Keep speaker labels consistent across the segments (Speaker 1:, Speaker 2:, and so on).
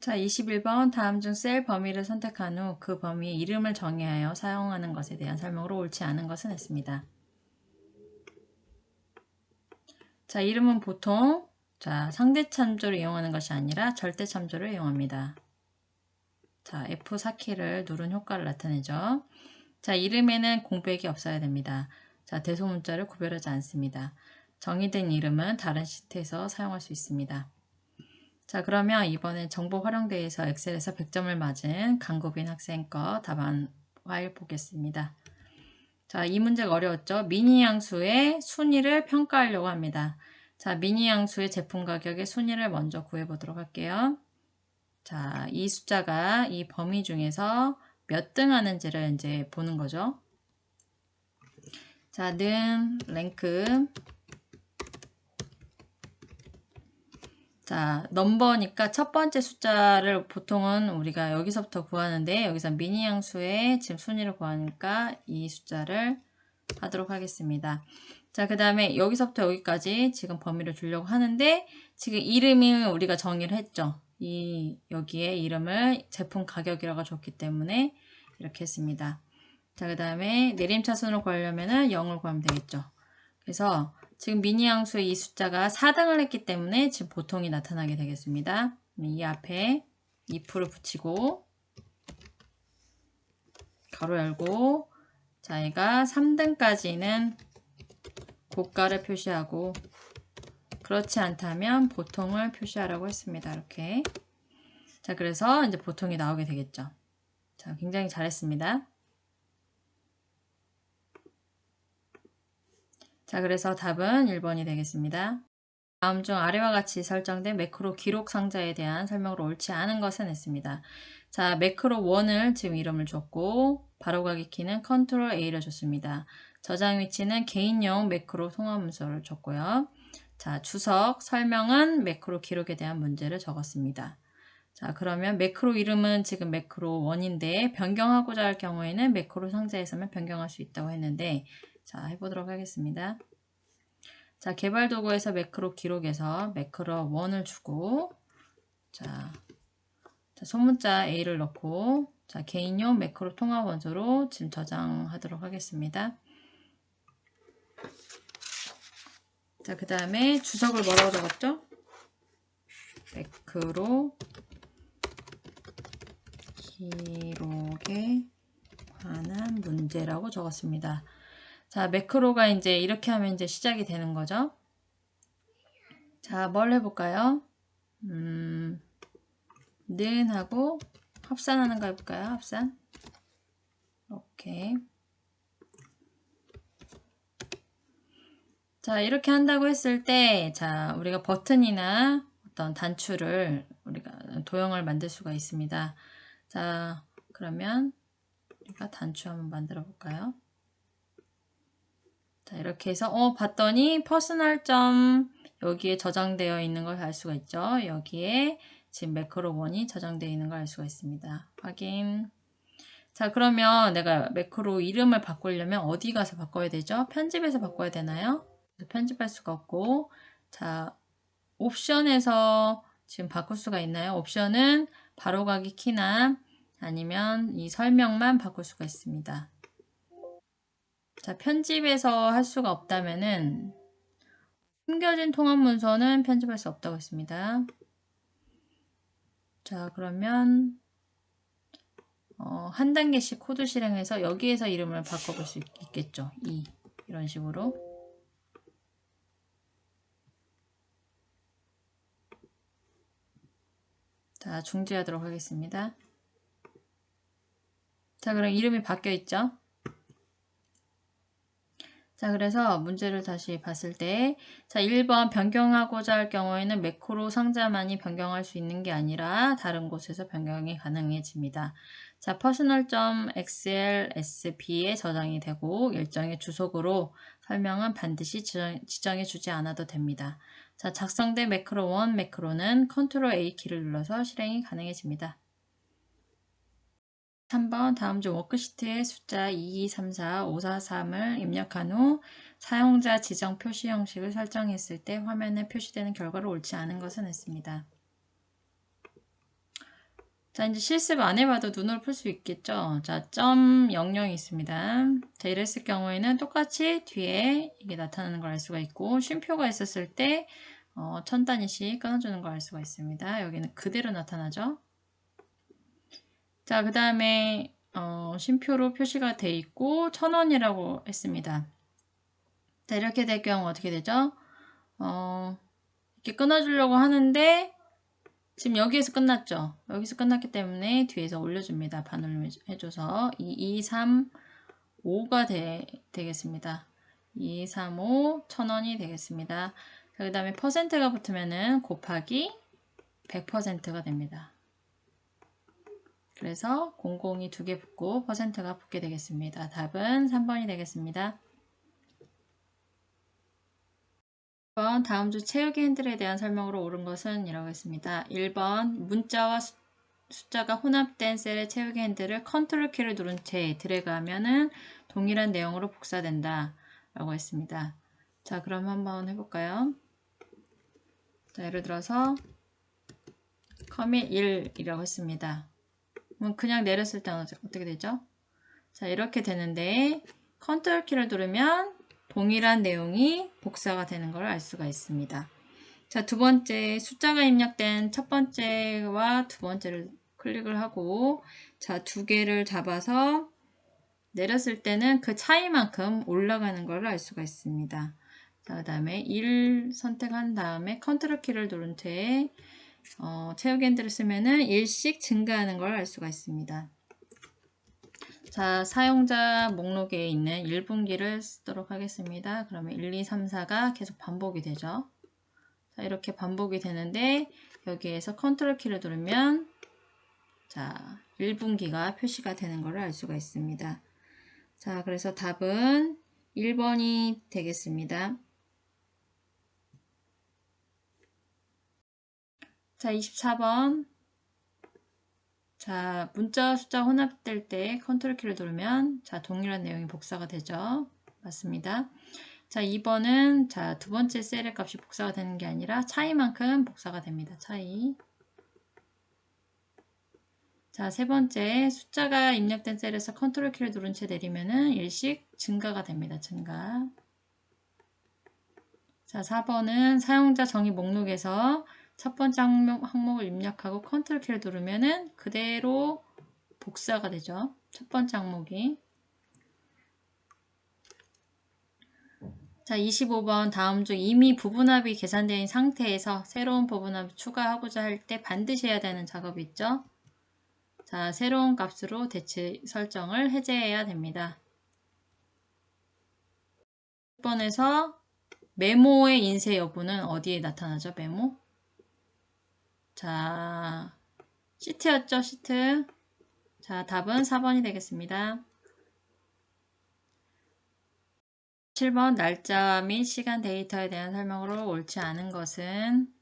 Speaker 1: 자, 21번 다음 중 셀 범위를 선택한 후 그 범위의 이름을 정의하여 사용하는 것에 대한 설명으로 옳지 않은 것은 했습니다. 자, 이름은 보통 자, 상대 참조를 이용하는 것이 아니라 절대 참조를 이용합니다. 자, F4키를 누른 효과를 나타내죠. 자, 이름에는 공백이 없어야 됩니다. 자, 대소문자를 구별하지 않습니다. 정의된 이름은 다른 시트에서 사용할 수 있습니다. 자, 그러면 이번엔 정보 활용대에서 엑셀에서 100점을 맞은 강구빈 학생 거 답안 파일 보겠습니다. 자, 이 문제가 어려웠죠? 미니 양수의 순위를 평가하려고 합니다. 자, 미니 양수의 제품 가격의 순위를 먼저 구해보도록 할게요. 자, 이 숫자가 이 범위 중에서 몇 등 하는지를 이제 보는 거죠. 자, 는 랭크 자, 넘버니까 첫 번째 숫자를 보통은 우리가 여기서부터 구하는데 여기서 미니 양수의 지금 순위를 구하니까 이 숫자를 하도록 하겠습니다. 자, 그 다음에 여기서부터 여기까지 지금 범위를 주려고 하는데 지금 이름이 우리가 정의를 했죠. 이 여기에 이름을 제품 가격이라고 줬기 때문에 이렇게 했습니다. 자, 그 다음에 내림차순으로 구하려면은 0을 구하면 되겠죠. 그래서 지금 미니 양수의 이 숫자가 4등을 했기 때문에 지금 보통이 나타나게 되겠습니다. 이 앞에 if를 붙이고 가로 열고 자, 얘가 3등까지는 고가를 표시하고 그렇지 않다면 보통을 표시하라고 했습니다. 이렇게. 자, 그래서 이제 보통이 나오게 되겠죠. 자, 굉장히 잘했습니다. 자, 그래서 답은 1번이 되겠습니다. 다음 중 아래와 같이 설정된 매크로 기록 상자에 대한 설명으로 옳지 않은 것은 했습니다. 자, 매크로 1을 지금 이름을 줬고 바로가기 키는 컨트롤 A를 줬습니다. 저장 위치는 개인용 매크로 통합 문서를 줬고요. 자, 주석, 설명은 매크로 기록에 대한 문제를 적었습니다. 자, 그러면 매크로 이름은 지금 매크로 1인데 변경하고자 할 경우에는 매크로 상자에서만 변경할 수 있다고 했는데 자, 해보도록 하겠습니다. 자, 개발 도구에서 매크로 기록에서 매크로 1을 주고 자, 자, 소문자 A를 넣고 자, 개인용 매크로 통합 원소로 지금 저장하도록 하겠습니다. 자, 그 다음에 주석을 뭐라고 적었죠? 매크로 기록에 관한 문제라고 적었습니다. 자, 매크로가 이제 이렇게 하면 이제 시작이 되는 거죠. 자, 뭘 해볼까요? 음, 는 하고 합산하는 거 해볼까요? 합산. 오케이. 자, 이렇게 한다고 했을 때, 자, 우리가 버튼이나 어떤 단추를 우리가 도형을 만들 수가 있습니다. 자, 그러면 우리가 단추 한번 만들어 볼까요? 자, 이렇게 해서 어 봤더니 퍼스널 점 여기에 저장되어 있는 걸 알 수가 있죠. 여기에 지금 매크로1이 저장되어 있는 걸 알 수가 있습니다. 확인. 자, 그러면 내가 매크로 이름을 바꾸려면 어디 가서 바꿔야 되죠? 편집에서 바꿔야 되나요? 편집할 수가 없고 자, 옵션에서 지금 바꿀 수가 있나요? 옵션은 바로가기 키나 아니면 이 설명만 바꿀 수가 있습니다. 자, 편집에서 할 수가 없다면은 숨겨진 통합 문서는 편집할 수 없다고 했습니다. 자, 그러면 어, 한 단계씩 코드 실행해서 여기에서 이름을 바꿔볼 수 있겠죠. 이 이런 식으로. 자, 중지하도록 하겠습니다. 자, 그럼 이름이 바뀌어 있죠? 자, 그래서 문제를 다시 봤을 때, 자, 1번 변경하고자 할 경우에는 매크로 상자만이 변경할 수 있는 게 아니라 다른 곳에서 변경이 가능해집니다. 자, personal.xlsb에 저장이 되고 일정의 주소으로 설명은 반드시 지정해 주지 않아도 됩니다. 자, 작성된 매크로 1 매크로는 컨트롤 A 키를 눌러서 실행이 가능해집니다. 3번 다음 중 워크시트에 숫자 2, 2, 3, 4, 5, 4, 3을 입력한 후 사용자 지정 표시 형식을 설정했을 때 화면에 표시되는 결과를 옳지 않은 것은 했습니다. 자, 이제 실습 안 해봐도 눈으로 풀 수 있겠죠? 자, 점 00이 있습니다. 자, 이랬을 경우에는 똑같이 뒤에 이게 나타나는 걸 알 수가 있고, 쉼표가 있었을 때, 어, 천 단위씩 끊어주는 걸 알 수가 있습니다. 여기는 그대로 나타나죠? 자, 그 다음에, 어, 쉼표로 표시가 돼 있고, 천 원이라고 했습니다. 자, 이렇게 될 경우 어떻게 되죠? 어, 이렇게 끊어주려고 하는데, 지금 여기에서 끝났죠. 여기서 끝났기 때문에 뒤에서 올려줍니다. 반을 해줘서 2, 2, 3, 5가 되, 되겠습니다. 2, 3, 5, 천원이 되겠습니다. 그 다음에 퍼센트가 붙으면은 곱하기 100%가 됩니다. 그래서 00이 두 개 붙고 퍼센트가 붙게 되겠습니다. 답은 3번이 되겠습니다. 1번 다음 주 채우기 핸들에 대한 설명으로 옳은 것은 이라고 했습니다. 1번 문자와 숫자가 혼합된 셀의 채우기 핸들을 컨트롤 키를 누른 채 드래그하면은 동일한 내용으로 복사된다 라고 했습니다. 자 그럼 한번 해볼까요? 자 예를 들어서 커밋 1이라고 했습니다. 그럼 그냥 내렸을 때는 어떻게 되죠? 자 이렇게 되는데 컨트롤 키를 누르면 동일한 내용이 복사가 되는 걸 알 수가 있습니다. 자, 두 번째 숫자가 입력된 첫 번째와 두 번째를 클릭을 하고 자, 두 개를 잡아서 내렸을 때는 그 차이만큼 올라가는 걸 알 수가 있습니다. 자, 그 다음에 1 선택한 다음에 컨트롤 키를 누른 채 어, 핸들을 쓰면은 1씩 증가하는 걸 알 수가 있습니다. 자, 사용자 목록에 있는 1분기를 쓰도록 하겠습니다. 그러면 1, 2, 3, 4가 계속 반복이 되죠. 자, 이렇게 반복이 되는데 여기에서 컨트롤 키를 누르면 자, 1분기가 표시가 되는 것을 알 수가 있습니다. 자, 그래서 답은 1번이 되겠습니다. 자, 24번 자, 문자 숫자 혼합될 때 컨트롤 키를 누르면 자, 동일한 내용이 복사가 되죠. 맞습니다. 자, 2번은 자, 두 번째 셀의 값이 복사가 되는 게 아니라 차이만큼 복사가 됩니다. 차이. 자, 세 번째 숫자가 입력된 셀에서 컨트롤 키를 누른 채 내리면은 일씩 증가가 됩니다. 증가. 자, 4번은 사용자 정의 목록에서 첫 번째 항목, 항목 을 입력하고 컨트롤 키를 누르면은 그대로 복사가 되죠. 첫 번째 항목이. 자, 25번 다음 중 이미 부분합이 계산된 상태에서 새로운 부분합을 추가하고자 할 때 반드시 해야 되는 작업이 있죠. 자, 새로운 값으로 대체 설정을 해제해야 됩니다. 1번에서 메모의 인쇄 여부는 어디에 나타나죠? 메모? 자, 시트였죠, 시트. 자, 답은 4번이 되겠습니다. 7번 날짜 및 시간 데이터에 대한 설명으로 옳지 않은 것은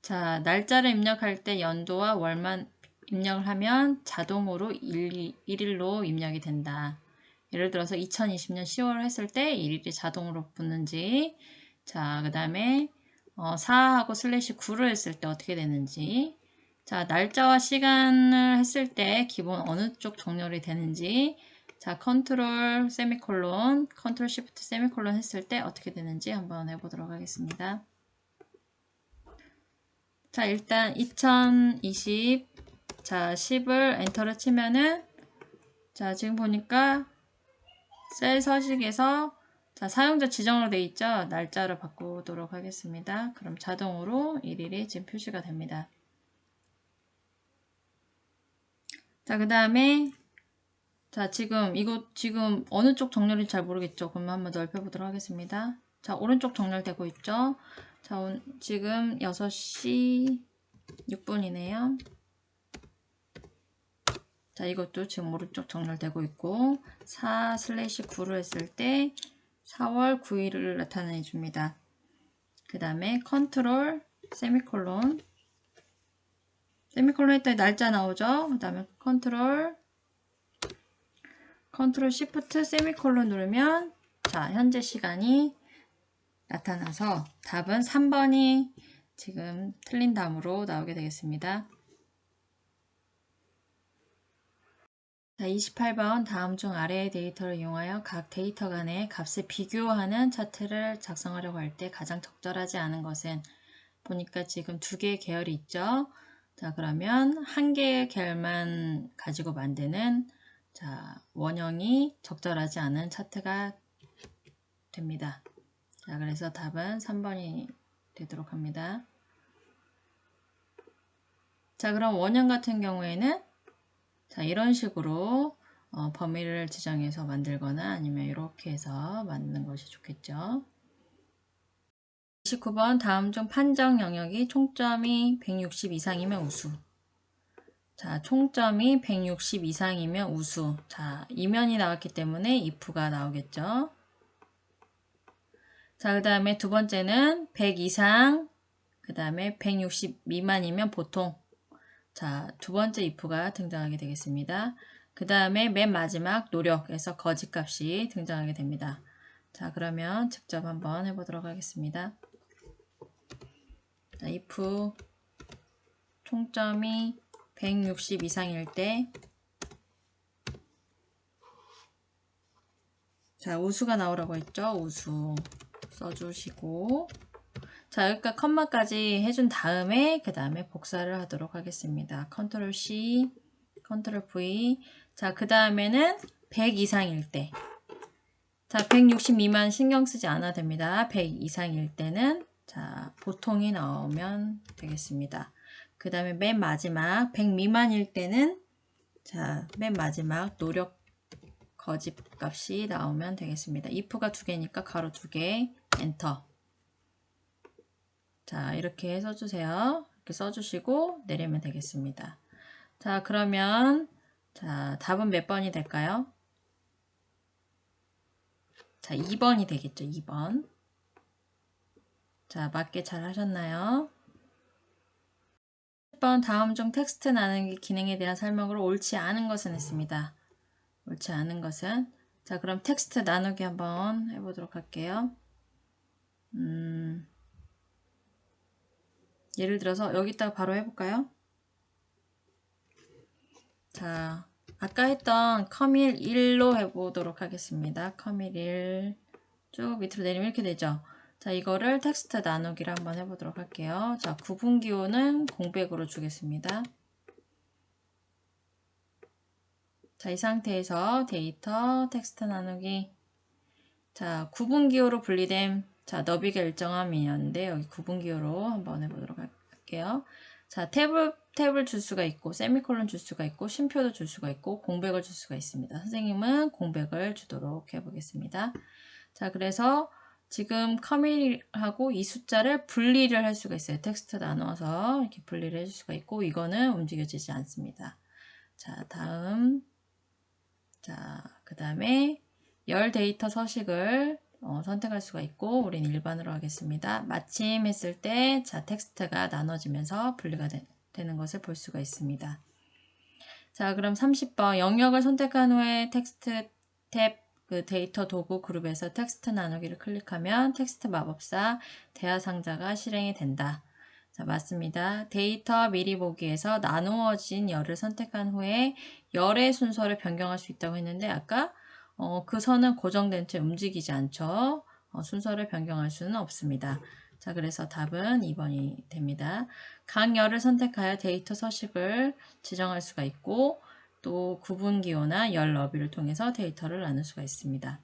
Speaker 1: 자, 날짜를 입력할 때 연도와 월만 입력을 하면 자동으로 1, 1일로 입력이 된다. 예를 들어서 2020년 10월 했을 때 1일이 자동으로 붙는지 자, 그 다음에 어, 4하고 슬래시 9를 했을 때 어떻게 되는지. 자 날짜와 시간을 했을 때 기본 어느 쪽 정렬이 되는지. 자 컨트롤 세미콜론 컨트롤 시프트 세미콜론 했을 때 어떻게 되는지 한번 해보도록 하겠습니다. 자 일단 2020 자 10을 엔터를 치면은 자 지금 보니까 셀 서식에서 자, 사용자 지정으로 되어 있죠? 날짜를 바꾸도록 하겠습니다. 그럼 자동으로 1일이 지금 표시가 됩니다. 자, 그 다음에 자, 지금 이거 지금 어느 쪽 정렬인지 잘 모르겠죠? 그럼 한번 넓혀 보도록 하겠습니다. 자, 오른쪽 정렬되고 있죠? 자, 지금 6시 6분이네요. 자, 이것도 지금 오른쪽 정렬되고 있고 4 슬래시 9를 했을 때 4월 9일을 나타내 줍니다. 그 다음에 컨트롤 세미콜론 세미콜론 했더니 날짜 나오죠. 그 다음에 컨트롤 컨트롤 시프트 세미콜론 누르면 자 현재 시간이 나타나서 답은 3번이 지금 틀린 다음으로 나오게 되겠습니다. 자, 28번 다음 중 아래의 데이터를 이용하여 각 데이터 간의 값을 비교하는 차트를 작성하려고 할 때 가장 적절하지 않은 것은 보니까 지금 두 개의 계열이 있죠. 자, 그러면 한 개의 계열만 가지고 만드는 자, 원형이 적절하지 않은 차트가 됩니다. 자, 그래서 답은 3번이 되도록 합니다. 자, 그럼 원형 같은 경우에는 자, 이런 식으로 어, 범위를 지정해서 만들거나 아니면 이렇게 해서 만드는 것이 좋겠죠. 29번 다음 중 판정 영역이 총점이 160 이상이면 우수. 자, 총점이 160 이상이면 우수. 자, 이면이 나왔기 때문에 if가 나오겠죠. 자, 그 다음에 두 번째는 100 이상, 그 다음에 160 미만이면 보통. 자, 두 번째 if가 등장하게 되겠습니다. 그 다음에 맨 마지막 노력에서 거짓값이 등장하게 됩니다. 자, 그러면 직접 한번 해보도록 하겠습니다. 자, if 총점이 160 이상일 때 자, 우수가 나오라고 했죠? 우수 써주시고 자, 여기까지 컴마까지 해준 다음에 그 다음에 복사를 하도록 하겠습니다. 컨트롤 C, 컨트롤 V 자, 그 다음에는 100 이상일 때 자, 160 미만 신경 쓰지 않아도 됩니다. 100 이상일 때는 자, 보통이 나오면 되겠습니다. 그 다음에 맨 마지막 100 미만일 때는 자, 맨 마지막 노력 거짓 값이 나오면 되겠습니다. if가 두 개니까 가로 두 개, 엔터. 자, 이렇게 써주세요. 이렇게 써주시고 내리면 되겠습니다. 자, 그러면 자, 답은 몇 번이 될까요? 자, 2번이 되겠죠. 2번. 자, 맞게 잘 하셨나요? 10번 다음 중 텍스트 나누기 기능에 대한 설명으로 옳지 않은 것은 했습니다. 옳지 않은 것은 자, 그럼 텍스트 나누기 한번 해보도록 할게요. 음, 예를 들어서 여기다가 바로 해볼까요? 자, 아까 했던 컴일 1로 해보도록 하겠습니다. 컴일 1. 쭉 밑으로 내리면 이렇게 되죠. 자, 이거를 텍스트 나누기를 한번 해보도록 할게요. 자, 구분 기호는 공백으로 주겠습니다. 자, 이 상태에서 데이터, 텍스트 나누기. 자, 구분 기호로 분리된 자, 너비가 일정함이었는데 여기 구분기호로 한번 해보도록 할게요. 자, 탭을, 탭을 줄 수가 있고 세미콜론 줄 수가 있고 쉼표도 줄 수가 있고 공백을 줄 수가 있습니다. 선생님은 공백을 주도록 해보겠습니다. 자, 그래서 지금 커밀하고 이 숫자를 분리를 할 수가 있어요. 텍스트 나눠서 이렇게 분리를 해줄 수가 있고 이거는 움직여지지 않습니다. 자, 다음 자, 그 다음에 열 데이터 서식을 어, 선택할 수가 있고 우린 일반으로 하겠습니다. 마침 했을 때 자, 텍스트가 나눠지면서 분리가 되, 되는 것을 볼 수가 있습니다. 자, 그럼 30번 영역을 선택한 후에 텍스트 탭 그 데이터 도구 그룹에서 텍스트 나누기를 클릭하면 텍스트 마법사 대화 상자가 실행이 된다. 자, 맞습니다. 데이터 미리 보기에서 나누어진 열을 선택한 후에 열의 순서를 변경할 수 있다고 했는데 아까 어, 그 선은 고정된 채 움직이지 않죠. 어, 순서를 변경할 수는 없습니다. 자, 그래서 답은 2번이 됩니다. 강열을 선택하여 데이터 서식을 지정할 수가 있고 또 구분 기호나 열 너비를 통해서 데이터를 나눌 수가 있습니다.